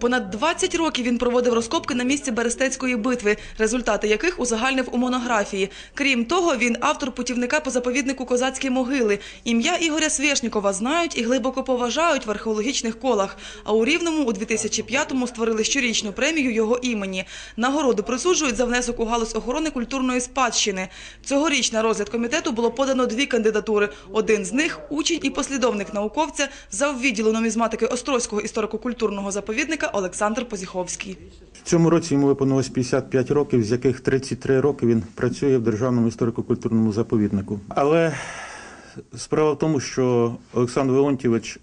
Понад 20 років він проводив розкопки на місці Берестецької битви, результати яких узагальнив у монографії. Крім того, він автор путівника по заповіднику Козацькі могили. Ім'я Ігоря Свєшнікова знають і глибоко поважають в археологічних колах. А у Рівному у 2005-му створили щорічну премію його імені. Нагороду присуджують за внесок у галузь охорони культурної спадщини. Цьогоріч на розгляд комітету було подано дві кандидатури. Один з них – учень і послідовник науковця заввідділу нумізматики Острозького історико-культурного заповідника Олександр Позіховський. В цьому році йому виповнилось 55 років, з яких 33 роки він працює в Державному історико-культурному заповіднику. Але справа в тому, що Олександр Леонтьєвич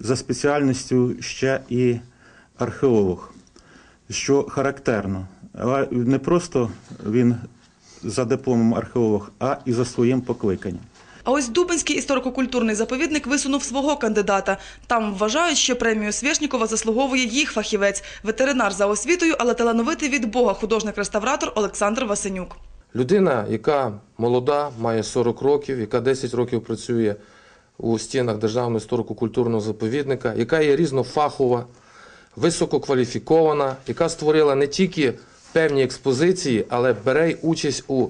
за спеціальністю ще і археолог, що характерно. Але не просто він за дипломом археолог, а і за своїм покликанням. А ось Дубинський історико-культурний заповідник висунув свого кандидата. Там вважають, що премію Свєшнікова заслуговує їх фахівець, ветеринар за освітою, але талановитий від Бога художник-реставратор Олександр Васенюк. Людина, яка молода, має 40 років, яка 10 років працює у стінах Державного історико-культурного заповідника, яка є різнофахова, висококваліфікована, яка створила не тільки певні експозиції, але бере участь у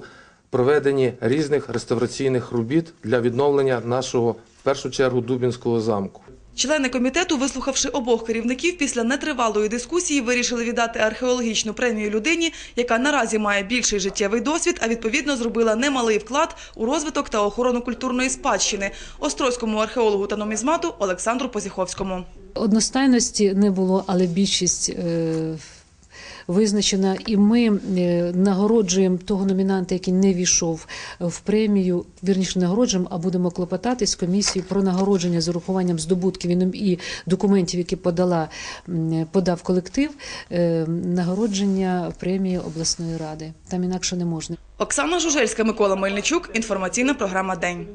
проведенні різних реставраційних робіт для відновлення нашого, в першу чергу, Дубінського замку. Члени комітету, вислухавши обох керівників, після нетривалої дискусії вирішили віддати археологічну премію людині, яка наразі має більший життєвий досвід, а відповідно зробила немалий вклад у розвиток та охорону культурної спадщини острозькому археологу та номізмату Олександру Позіховському. Одностайності не було, але більшість е, визначена. І ми е, нагороджуємо того номінанта, який не війшов в премію. Вірніше нагороджуємо, а будемо клопотати з комісією про нагородження з урахуванням здобутків і документів, які подала подав колектив. е, Нагородження премії обласної ради. Там інакше не можна. Оксана Жужельська, Микола Мельничук. Інформаційна програма День.